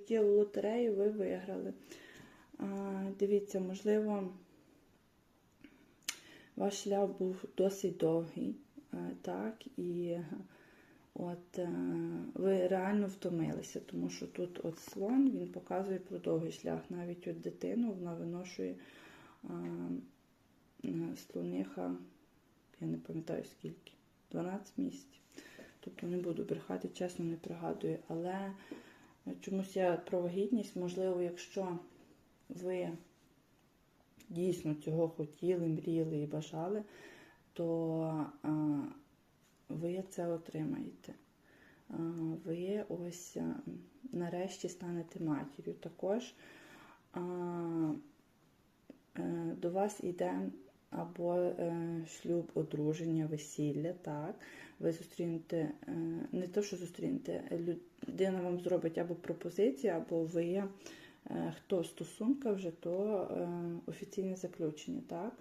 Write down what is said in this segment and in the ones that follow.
життєву лотерею ви виграли. Дивіться, можливо, ваш шлях був досить довгий, так, і от е, ви реально втомилися, тому що тут от слон він показує про довгий шлях. Навіть от дитину вона виношує слониха, я не пам'ятаю скільки, 12 місяців. Тобто не буду брехати, чесно не пригадую. Але чомусь я про вагітність, можливо, якщо ви дійсно цього хотіли, мріяли і бажали, то ви це отримаєте. Ви ось нарешті станете матір'ю. Також е, до вас йде або е, шлюб, одруження, весілля, так. Ви зустрінете, е, не то, що зустрінете, людина вам зробить або пропозицію, або ви, е, хто в стосунках вже, то е, офіційне заключення, так.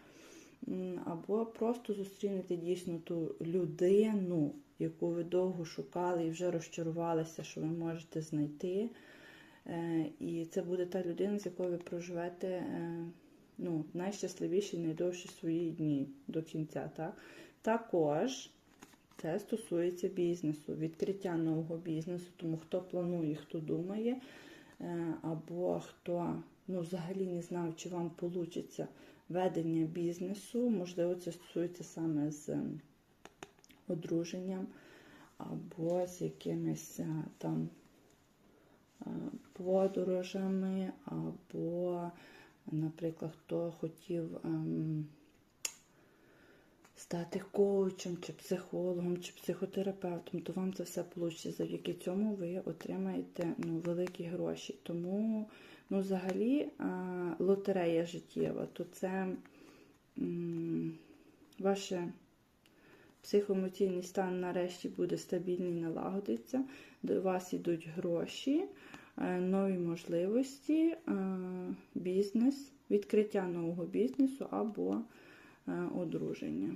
Або просто зустрінете дійсно ту людину, яку ви довго шукали і вже розчарувалися, що ви можете знайти. Е, І це буде та людина, з якою ви проживете е, ну, найщасливіші, найдовші свої дні до кінця. Так? Також це стосується бізнесу, відкриття нового бізнесу, тому хто планує, хто думає, е, або хто ну, взагалі не знав, чи вам вийде ведення бізнесу, можливо, це стосується саме з ем, одруженням, або з якимись е, там е, подорожами, або, наприклад, хто хотів ем, стати коучем, чи психологом, чи психотерапевтом, то вам це все вийде. Завдяки цьому ви отримаєте ну, великі гроші. Тому, ну, взагалі, а, лотерея життєва, то це м, ваше психоемоційний стан нарешті буде стабільний, налагодиться. До вас йдуть гроші, е, нові можливості, е, бізнес, відкриття нового бізнесу або е, одруження.